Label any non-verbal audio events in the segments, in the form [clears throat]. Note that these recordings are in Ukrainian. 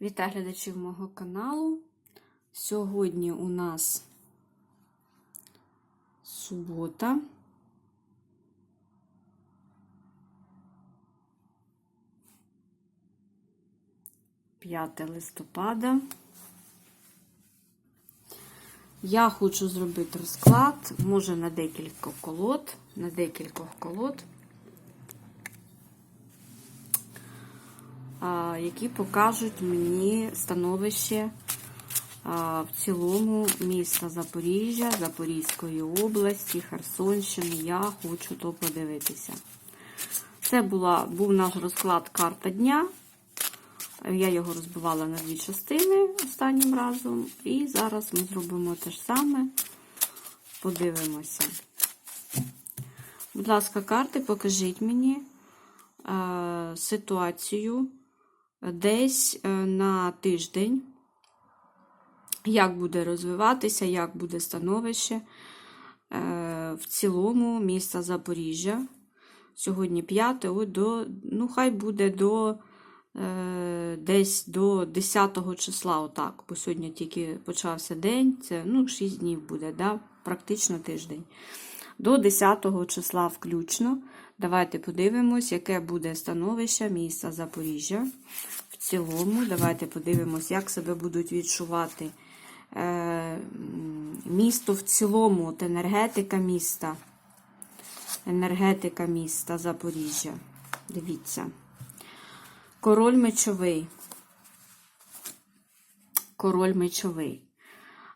Вітаю глядачів мого каналу. Сьогодні у нас субота. П'яте листопада. Я хочу зробити розклад, може на декілька колод, на декількох колод. Які покажуть мені становище в цілому міста Запоріжжя, Запорізької області, Херсонщини. Я хочу то подивитися. Це була, був наш розклад карта дня. Я його розбивала на дві частини останнім разом. І зараз ми зробимо те ж саме. Подивимося. Будь ласка, карти, покажіть мені е, ситуацію десь е, на тиждень, як буде розвиватися, як буде становище е, в цілому міста Запоріжжя. Сьогодні 5, ось до, ну, хай буде до е, десь до 10 числа, отак, бо сьогодні тільки почався день, це ну, 6 днів буде, да? практично тиждень. До 10 числа включно. Давайте подивимось, яке буде становище міста Запоріжжя. В цілому, давайте подивимось, як себе будуть відчувати е, місто в цілому, от енергетика міста. Енергетика міста Запоріжжя. Дивіться. Король мечовий. Король мечовий.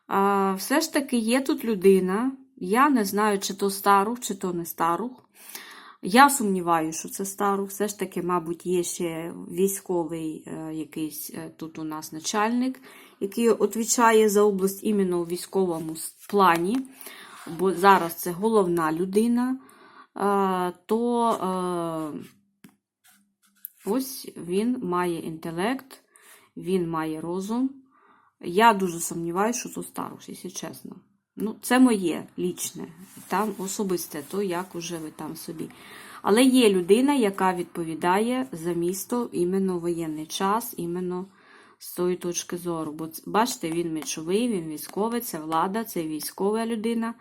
А, Все ж таки є тут людина. Я не знаю, чи то старух, чи то не старух. Я сумніваюся, що це старух. Все ж таки, мабуть, є ще військовий е, якийсь е, тут у нас начальник, який відповідає за область іменно у військовому плані. Бо зараз це головна людина. Е, то ось він має інтелект, він має розум. Я дуже сумніваюся, що це старух, якщо чесно. Ну, це моє лічне, там особисте, то як уже ви там собі. Але є людина, яка відповідає за місто іменно воєнний час, іменно з тої точки зору. Бо бачите, він мечовий, він військовий, це влада, це військова людина.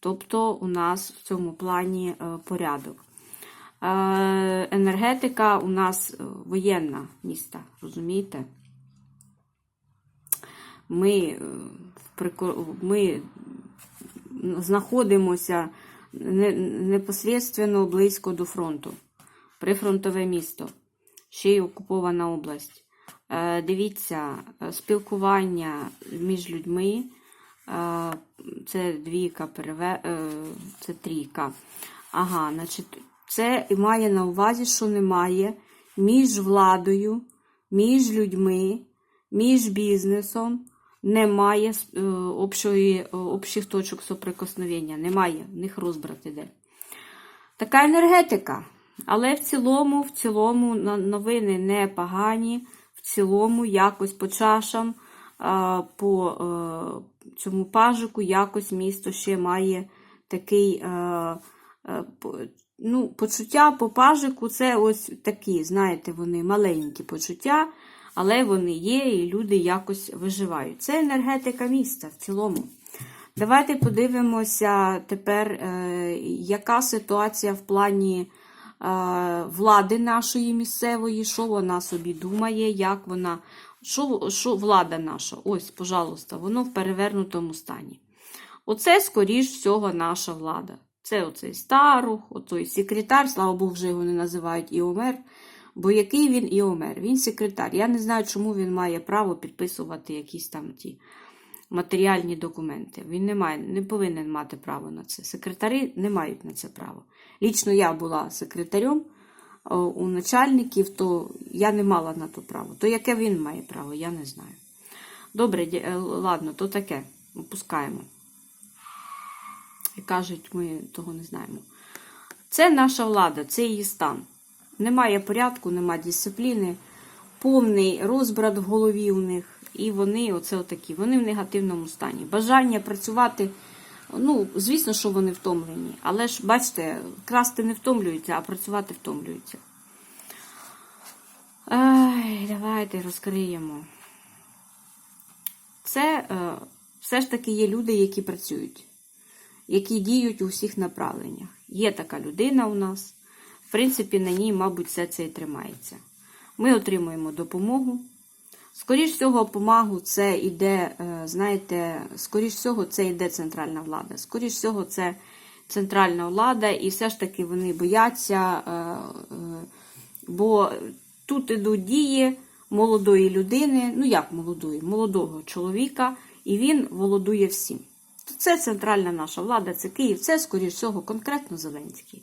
Тобто у нас в цьому плані е, порядок. Е, енергетика у нас е, воєнна міста, розумієте? Ми. Ми знаходимося непосредственно близько до фронту. Прифронтове місто, ще й окупована область. Е, Дивіться, спілкування між людьми. Е, Це двійка, е, це трійка. Ага, значить, це має на увазі, що немає між владою, між людьми, між бізнесом немає е, общої, е, общих точок соприкосновення. Немає, в них розбрат іде. Така енергетика. Але в цілому, в цілому новини не погані. В цілому, якось по чашам, по е, цьому пажику, якось місто ще має такий ну, почуття по пажику це ось такі, знаєте, вони маленькі почуття але вони є, і люди якось виживають. Це енергетика міста в цілому. Давайте подивимося тепер, е, яка ситуація в плані е, влади нашої місцевої, що вона собі думає, як вона. Що що влада наша? Ось, пожалуйста, воно в перевернутому стані. Оце, скоріш всього, наша влада. Це оцей старух, оцей секретар, слава Богу, вже його не називають Іомер. Бо який він і омер? Він секретар. Я не знаю, чому він має право підписувати якісь там ті матеріальні документи. Він не має, не повинен мати право на це. Секретарі не мають на це право. Лічно я була секретарем у начальників, то я не мала на то право. То яке він має право, я не знаю. Добре, е, ладно, то таке. Опускаємо. І кажуть, ми того не знаємо. Це наша влада, це її стан. Немає порядку, немає дисципліни, повний розбрат в голові у них. І вони, оце отакі, вони в негативному стані. Бажання працювати, ну, звісно, що вони втомлені. Але ж, бачите, красти не втомлюються, а працювати втомлюються. Ай, Давайте розкриємо. це е, все ж таки є люди, які працюють, які діють у всіх направленнях. Є така людина у нас. В принципі, на ній, мабуть, все це і тримається. Ми отримуємо допомогу. Скоріш всього, помагу це йде, е, знаєте, скоріш всього, це йде центральна влада. Скоріш всього, це центральна влада, і все ж таки вони бояться, е, е, бо тут ідуть дії молодої людини, ну як молодої, молодого чоловіка, і він володує всім. Це центральна наша влада, це Київ, це, скоріш всього, конкретно Зеленський.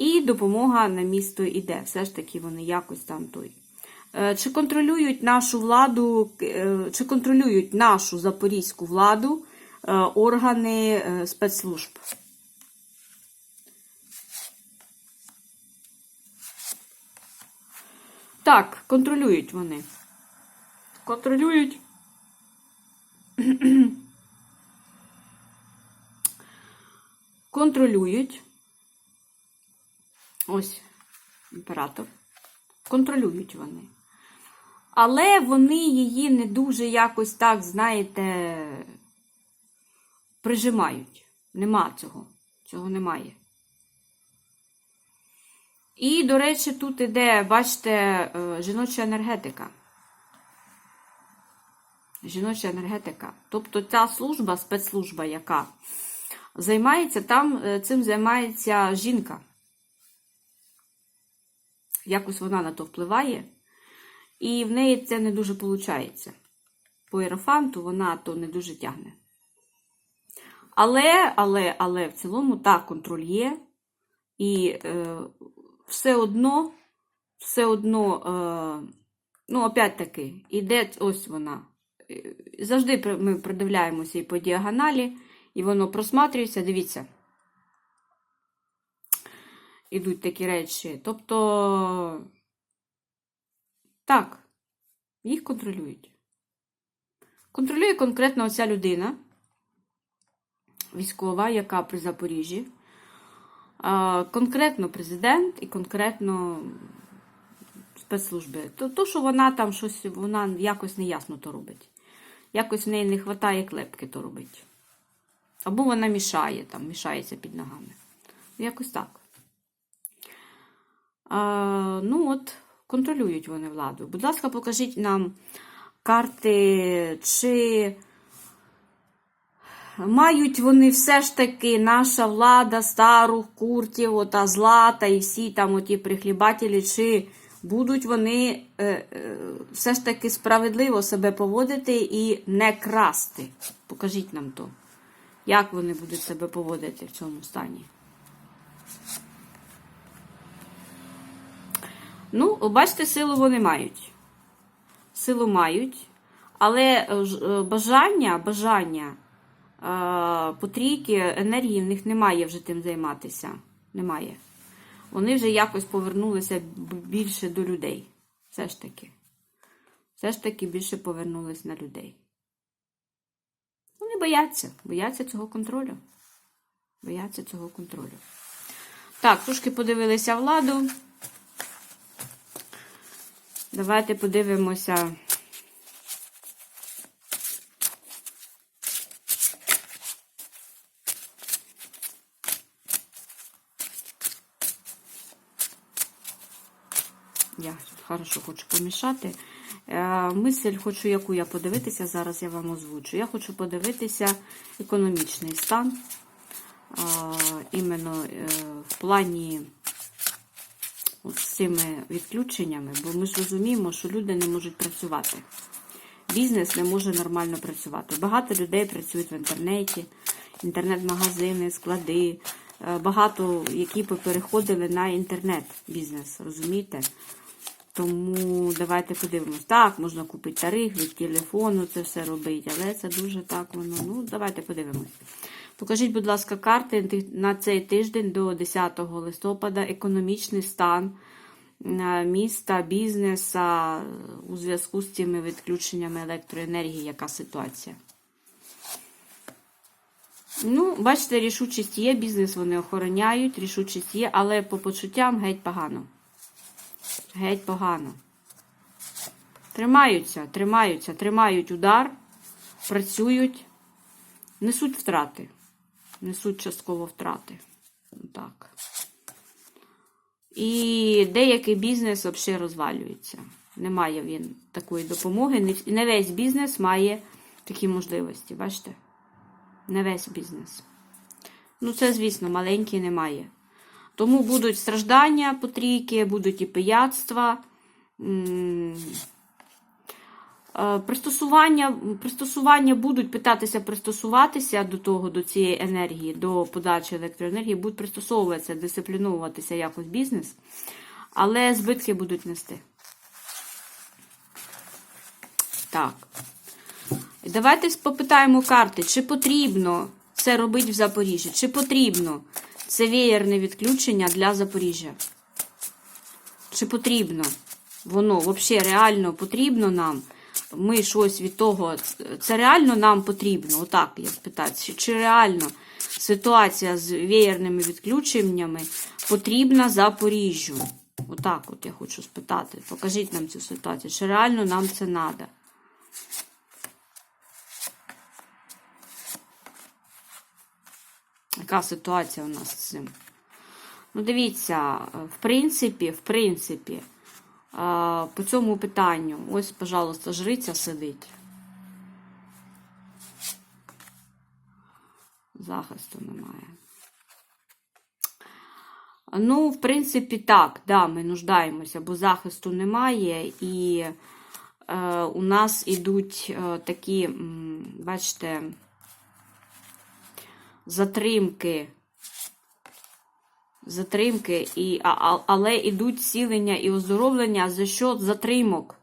І допомога на місто йде. Все ж таки вони якось там той. Е, Чи контролюють нашу владу, е, чи контролюють нашу запорізьку владу е, органи спецслужб? Так, контролюють вони. Контролюють. [clears throat] Контролюють. Ось імператор. Контролюють вони. Але вони її не дуже якось так, знаєте, прижимають. Нема цього. Цього немає. І, до речі, тут іде, бачите, е, жіноча енергетика. Жіноча енергетика. Тобто ця служба, спецслужба, яка займається, там е, цим займається жінка. Якось вона на то впливає. І в неї це не дуже виходить. По ерофанту вона то не дуже тягне. Але, але, але в цілому так, контроль є. І е, все одно, все одно, е, ну, опять-таки, іде ось вона. Завжди ми придивляємося і по діагоналі, і воно просматрюється. Дивіться. Ідуть такі речі. Тобто, так, їх контролюють. Контролює конкретно оця людина, військова, яка при Запоріжжі. Конкретно президент і конкретно спецслужби. То, то, що вона там щось, вона якось неясно то робить. Якось в неї не вистачає клепки то робить. Або вона мішає, там, мішається під ногами. Якось так. Ну от, контролюють вони владу. Будь ласка, покажіть нам карти, чи мають вони все ж таки наша влада, стару куртів, ота злата і всі там оті прихлібателі, чи будуть вони е, е, все ж таки справедливо себе поводити і не красти? Покажіть нам то. Як вони будуть себе поводити в цьому стані? Ну, бачите, силу вони мають. Силу мають, але е, е, бажання, бажання е, потрійки, енергії в них немає вже тим займатися. Немає. Вони вже якось повернулися більше до людей. Все ж таки. Все ж таки більше повернулись на людей. Вони бояться, бояться цього контролю. Бояться цього контролю. Так, трошки подивилися владу. Давайте подивимося. Я хорошо хочу помішати. Е, Мисль хочу, яку я подивитися, зараз я вам озвучу. Я хочу подивитися економічний стан. е, Іменно е, в плані з цими відключеннями, бо ми ж розуміємо, що люди не можуть працювати. Бізнес не може нормально працювати. Багато людей працюють в інтернеті, інтернет-магазини, склади. е, Багато, які переходили на інтернет-бізнес, розумієте? Тому давайте подивимось. Так, можна купити тариф від телефону, це все робити, але це дуже так воно. Ну, давайте подивимось. Покажіть, будь ласка, карти на цей тиждень до 10 листопада, економічний стан е, міста, бізнеса у зв'язку з цими відключеннями електроенергії, яка ситуація? Ну, бачите, рішучість є, бізнес вони охороняють, рішучість є, але по почуттям геть погано. Геть погано. Тримаються, тримаються, тримають удар. працюють, несуть втрати. Несуть частково втрати. Так. І деякий бізнес взагалі розвалюється. Немає він такої допомоги. Не- Не весь бізнес має такі можливості. Бачите? Не весь бізнес. Ну, це, звісно, маленький немає. Тому будуть страждання по трійки, будуть і пияцтва. Е, Пристосування, пристосування будуть питатися пристосуватися до того, до цієї енергії, до подачі електроенергії, будуть пристосовуватися, дисципліновуватися якось бізнес, але збитки будуть нести. Так. Давайте попитаємо карти, чи потрібно це робити в Запоріжжі, чи потрібно це веєрне відключення для Запоріжжя? Чи потрібно воно взагалі реально потрібно нам? Ми щось від того, це реально нам потрібно? Отак я спитаю. Чи, реально ситуація з веєрними відключеннями потрібна Запоріжжю? Отак от я хочу спитати. Покажіть нам цю ситуацію. Чи реально нам це треба? Яка ситуація у нас з цим? Ну, дивіться, в принципі, в принципі, по цьому питанню, ось, пожалуйста, жриця сидить. Захисту немає. Ну, в принципі, так, да, ми нуждаємося, бо захисту немає, і е, у нас ідуть е, такі, бачите, затримки. Затримки, і, а, але ідуть сілення і оздоровлення за счет затримок.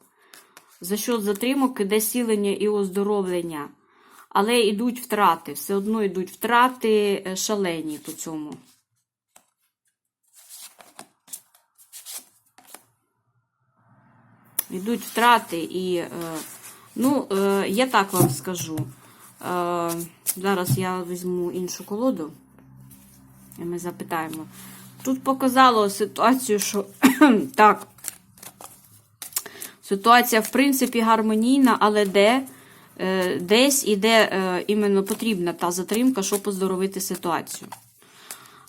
За счет затримок іде сілення і оздоровлення. Але йдуть втрати. Все одно йдуть втрати е, шалені по цьому. Йдуть втрати і, е, ну, е, я так вам скажу. Зараз я візьму іншу колоду. І ми запитаємо. Тут показало ситуацію, що [clears throat] так. Ситуація, в принципі, гармонійна, але де, е, десь іде е, іменно потрібна та затримка, щоб оздоровити ситуацію.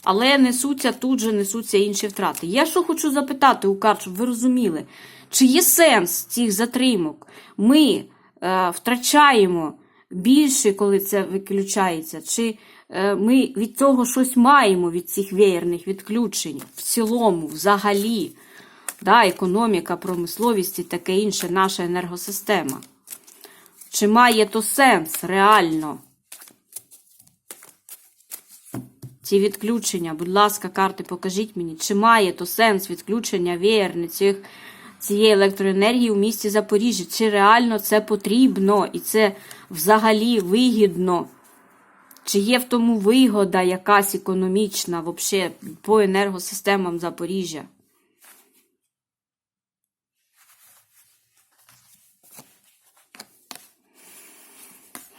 Але несуться тут же несуться інші втрати. Я що хочу запитати у карт, щоб ви розуміли, чи є сенс цих затримок? Ми е, втрачаємо більше, коли це виключається, чи ми від цього щось маємо від цих веєрних відключень в цілому, взагалі, да, економіка, промисловість і таке інше, наша енергосистема. Чи має то сенс реально? Ці відключення, будь ласка, карти, покажіть мені, чи має то сенс відключення веєрни цих, цієї електроенергії у місті Запоріжжя? Чи реально це потрібно і це взагалі вигідно? Чи є в тому вигода якась економічна вообще, по енергосистемам Запоріжжя?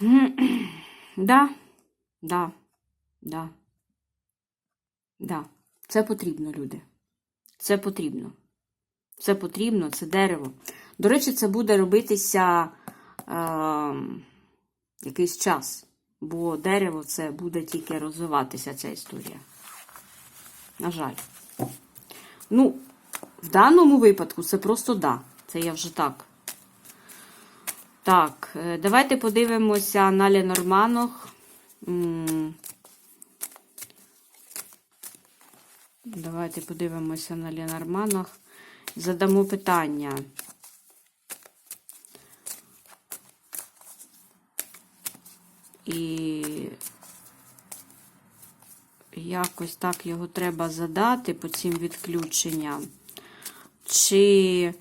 [clears throat] Да, да, да. Да, це потрібно, люди. Це потрібно. Це потрібно, це дерево. До речі, це буде робитися е, якийсь час, бо дерево це буде тільки розвиватися, ця історія. На жаль. Ну, в даному випадку це просто да. Це я вже так. Так, е, давайте подивимося на Ленорманох. Давайте подивимося на Ленорманах. Задамо питання. І якось так його треба задати по цим відключенням. Чи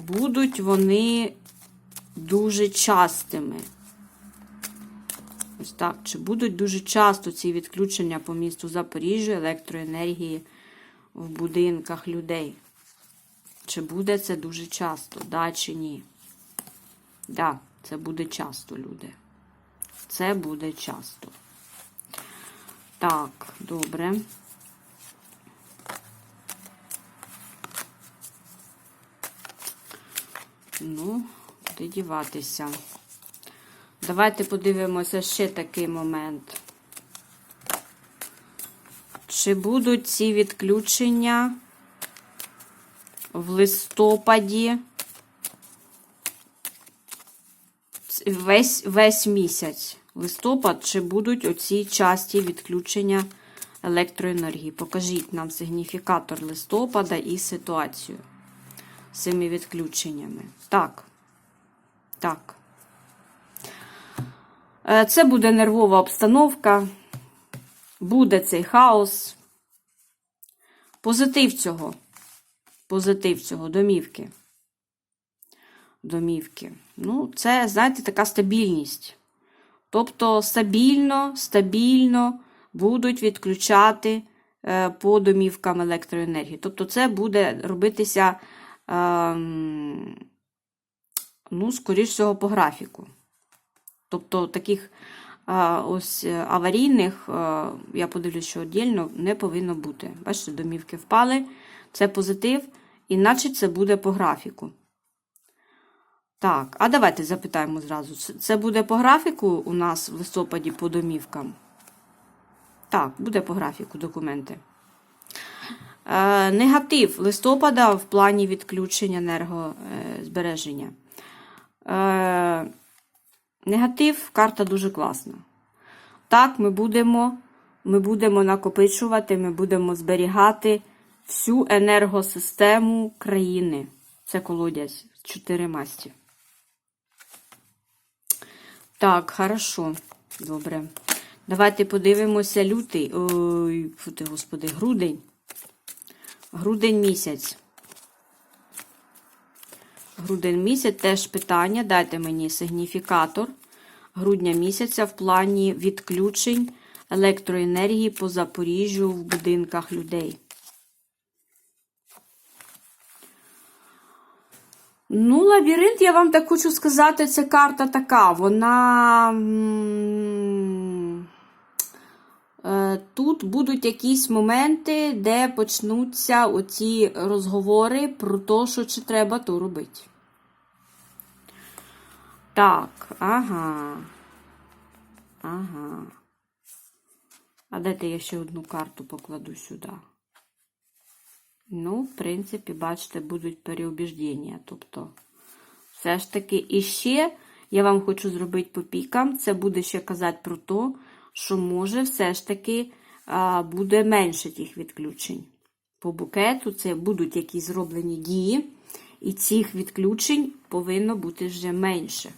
будуть вони дуже частими? Ось так. Чи будуть дуже часто ці відключення по місту Запоріжжя електроенергії в будинках людей? Чи буде це дуже часто? Да чи ні? Да, це буде часто, люди. Це буде часто. Так, добре. Ну, куди діватися? Давайте подивимося ще такий момент. Чи будуть ці відключення в листопаді весь, весь місяць? Листопад, чи будуть оці часті відключення електроенергії? Покажіть нам сигніфікатор листопада і ситуацію з цими відключеннями. Так. Так. Е, Це буде нервова обстановка, буде цей хаос. Позитив цього. Позитив цього, домівки. Домівки. Ну, це, знаєте, така стабільність. Тобто стабільно, стабільно будуть відключати е, по домівкам електроенергії. Тобто, це буде робитися, ем, ну, скоріш всього, по графіку. Тобто таких ось е, аварійних, я подивлюсь, що віддільно не повинно бути. Бачите, домівки впали, це позитив, іначе це буде по графіку. Так, а давайте запитаємо зразу. Це- буде по графіку у нас в листопаді по домівкам? Так, буде по графіку документи. Е, негатив листопада в плані відключення енергозбереження. Е, Негатив карта дуже класна. Так, ми будемо, ми будемо накопичувати, ми будемо зберігати всю енергосистему країни. Це колодязь з чотири масті. Так, хорошо. Добре. Давайте подивимося лютий. Ой, фу ти, господи, грудень. Грудень місяць. Грудень місяць теж питання. Дайте мені сигніфікатор грудня місяця в плані відключень електроенергії по Запоріжжю в будинках людей. Ну, лабіринт, я вам так хочу сказати, це карта така. Вона. е, Тут будуть якісь моменти, де почнуться оці розговори про те, що чи треба то робити. Так, ага. Ага. А дайте я ще одну карту покладу сюди. Ну, в принципі, бачите, будуть переубіждення. Тобто, все ж таки, і ще я вам хочу зробити по пікам. Це буде ще казати про те, що може все ж таки буде менше тих відключень. По букету це будуть якісь зроблені дії, і цих відключень повинно бути вже менше.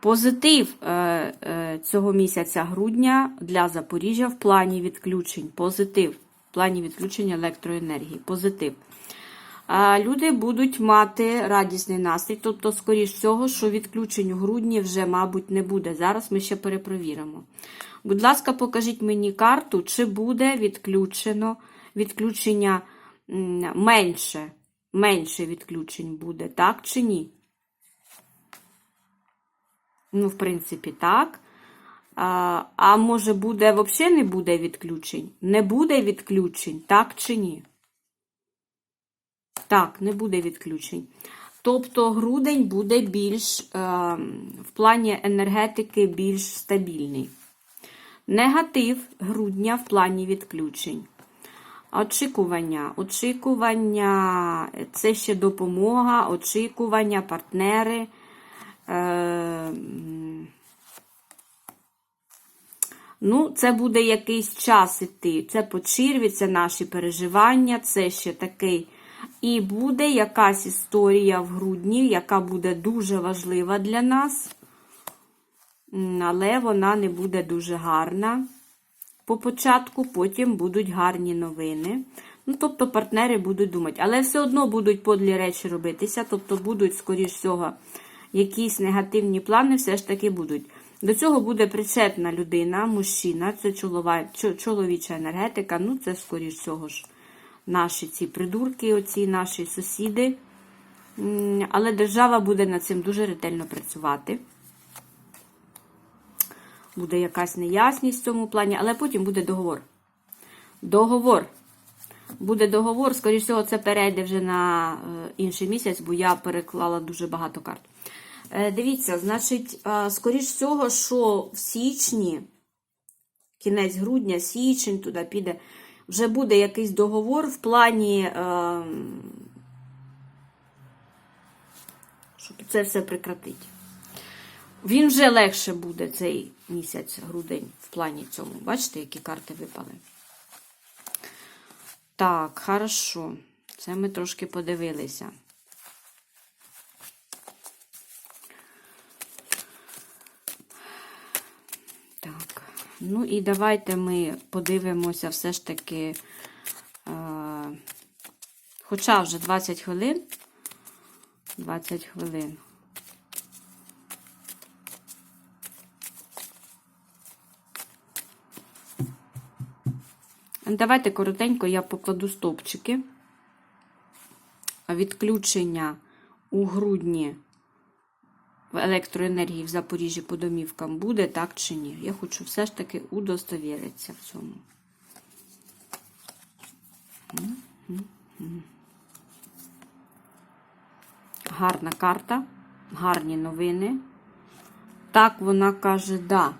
Позитив е, е, цього місяця грудня для Запоріжжя в плані відключень. Позитив. Плані відключення електроенергії. Позитив. Люди будуть мати радісний настрій. Тобто, скоріш всього, що відключень у грудні вже, мабуть, не буде. Зараз ми ще перепровіримо. Будь ласка, покажіть мені карту, чи буде відключено відключення менше. Менше відключень буде, так чи ні? Ну, в принципі, так. А, може буде, взагалі не буде відключень? Не буде відключень, так чи ні? Так, не буде відключень. Тобто грудень буде більш, е, в плані енергетики, більш стабільний. Негатив грудня в плані відключень. Очікування. Очікування це ще допомога, очікування, партнери. Е, Ну, це буде якийсь час іти. Це по черві, це наші переживання, це ще такий. І буде якась історія в грудні, яка буде дуже важлива для нас, але вона не буде дуже гарна. По початку, потім будуть гарні новини. Ну, тобто, партнери будуть думати, але все одно будуть подлі речі робитися, тобто будуть, скоріш всього, якісь негативні плани все ж таки будуть. До цього буде причетна людина, мужчина, це чоловіча енергетика, ну це, скоріш всього ж, наші ці придурки, оці наші сусіди. Але держава буде над цим дуже ретельно працювати. Буде якась неясність в цьому плані, але потім буде договор. Договор. буде договор. Скоріше всього, це перейде вже на е, інший місяць, бо я переклала дуже багато карт. Е, Дивіться, значить, е, скоріш всього, що в січні, кінець грудня, січень туди піде, вже буде якийсь договор в плані, е, щоб це все прекратити. Він вже легше буде цей місяць, грудень, в плані цьому. Бачите, які карти випали? Так, хорошо. Це ми трошки подивилися. Так, ну і давайте ми подивимося все ж таки. Е, хоча вже 20 хвилин. 20 хвилин. Давайте коротенько я покладу стовпчики. Відключення у грудні електроенергії в Запоріжжі по домівкам буде, так чи ні? Я хочу все ж таки удостовіритися в цьому. Гарна карта, гарні новини. Так, вона каже, да.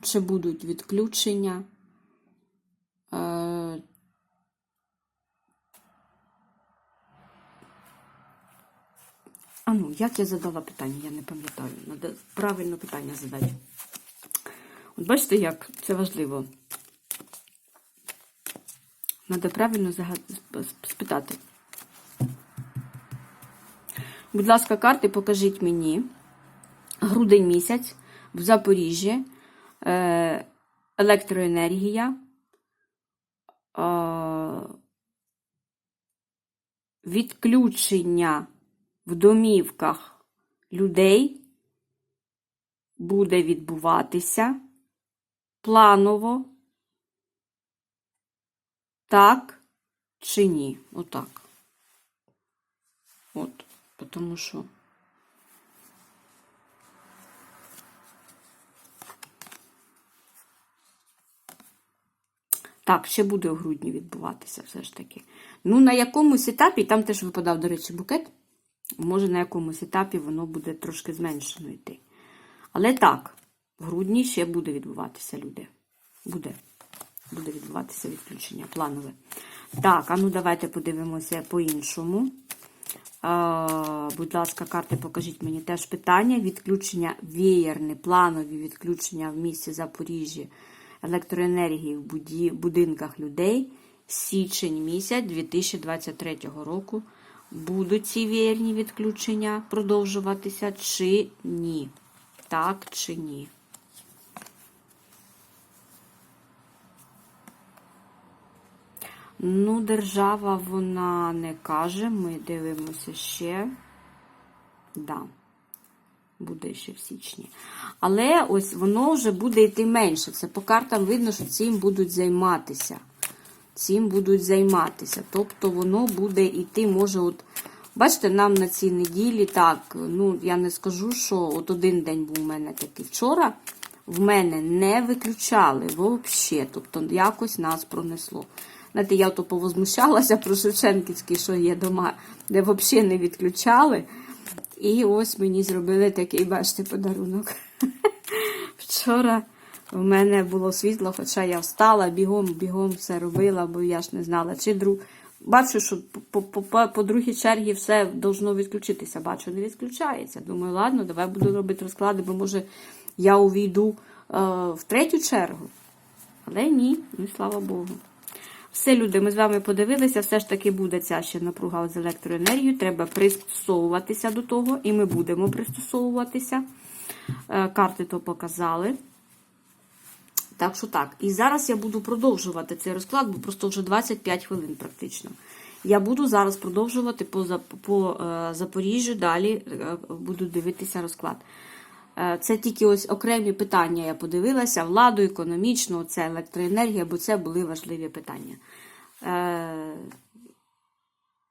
Чи будуть відключення? А ну, як я задала питання, я не пам'ятаю. Надо правильно питання задати. От бачите, як це важливо. Треба правильно загад- спитати. Будь ласка, карти покажіть мені. Грудень місяць в Запоріжжі. Е, електроенергія. Відключення в домівках людей буде відбуватися планово, так чи ні? Отак. От, тому що. Так, ще буде у грудні відбуватися все ж таки. Ну, на якомусь етапі, там теж випадав, до речі, букет. Може, на якомусь етапі воно буде трошки зменшено йти. Але так, в грудні ще буде відбуватися люди. Буде. Буде відбуватися відключення планове. Так, а ну давайте подивимося по-іншому. Будь ласка, карти, покажіть мені теж питання. Відключення веєрне, планові відключення в місті Запоріжжя електроенергії в будинках людей. Січень місяць 2023 року. Будуть ці веєрні відключення продовжуватися чи ні? Так чи ні? Ну, держава вона не каже. Ми дивимося ще. Да. Буде ще в січні. Але ось воно вже буде йти менше. Це по картам видно, що цим будуть займатися. Цим будуть займатися. Тобто воно буде йти, може, от. Бачите, нам на цій неділі так, ну, я не скажу, що от один день був у мене такий вчора. В мене не виключали взагалі. Тобто, якось нас пронесло. Знаєте, я то повозмущалася про Шевченківський, що є дома, де взагалі не відключали. І ось мені зробили такий, бачите, подарунок. [laughs] Вчора в мене було світло, хоча я встала, бігом, бігом все робила, бо я ж не знала, чи друг. Бачу, що по, по, по, по другій чергі все должно відключитися. Бачу, не відключається. Думаю, ладно, давай буду робити розклади, бо може я увійду е, в третю чергу. Але ні, ну слава Богу. Все, люди, ми з вами подивилися, все ж таки буде ця ще напруга з електроенергією. Треба пристосовуватися до того, і ми будемо пристосовуватися. Е, Карти то показали. Так що так. І зараз я буду продовжувати цей розклад, бо просто вже 25 хвилин практично. Я буду зараз продовжувати по, по е, Запоріжжю, далі е, буду дивитися розклад. Е, Це тільки ось окремі питання я подивилася: владу, економічну, це електроенергія, бо це були важливі питання.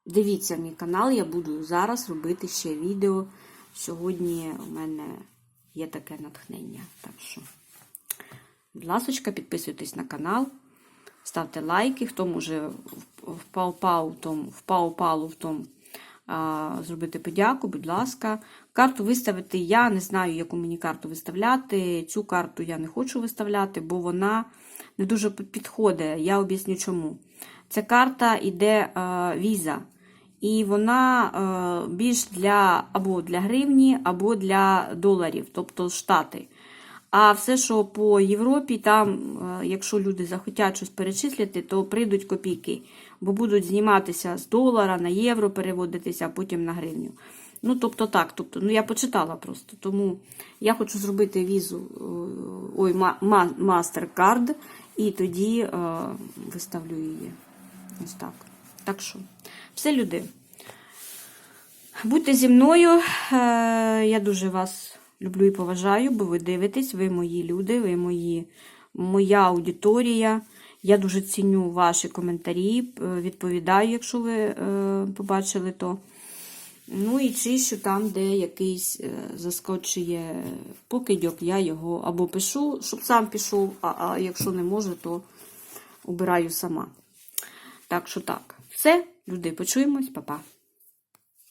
Дивіться мій канал, я буду зараз робити ще відео. Сьогодні у мене є таке натхнення. Так що, будь ласка, підписуйтесь на канал, ставте лайки, хто може впав-пау, том, впав-палу в тому зробити подяку, будь ласка. Карту виставити, я не знаю, яку мені карту виставляти. Цю карту я не хочу виставляти, бо вона не дуже підходить. Я об'ясню чому. Ця карта йде віза. І вона більш для або для гривні, або для доларів, тобто Штати. А все, що по Європі, там, е, якщо люди захотять щось перечислити, то прийдуть копійки, бо будуть зніматися з долара на євро, переводитися, а потім на гривню. Ну, тобто так, тобто, ну я почитала просто. Тому я хочу зробити візу, е, ой, MasterCard, і тоді е, виставлю її. Ось так. Так що, все, люди. Будьте зі мною. Е, Я дуже вас люблю і поважаю, бо ви дивитесь, ви мої люди, ви мої, моя аудиторія. Я дуже ціню ваші коментарі, е, відповідаю, якщо ви е, побачили то. Ну і чищу там, де якийсь е, заскочує покидьок, я його або пишу, щоб сам пішов, а, а якщо не можу, то обираю сама. Так що так. Все, люди, почуємось, па-па.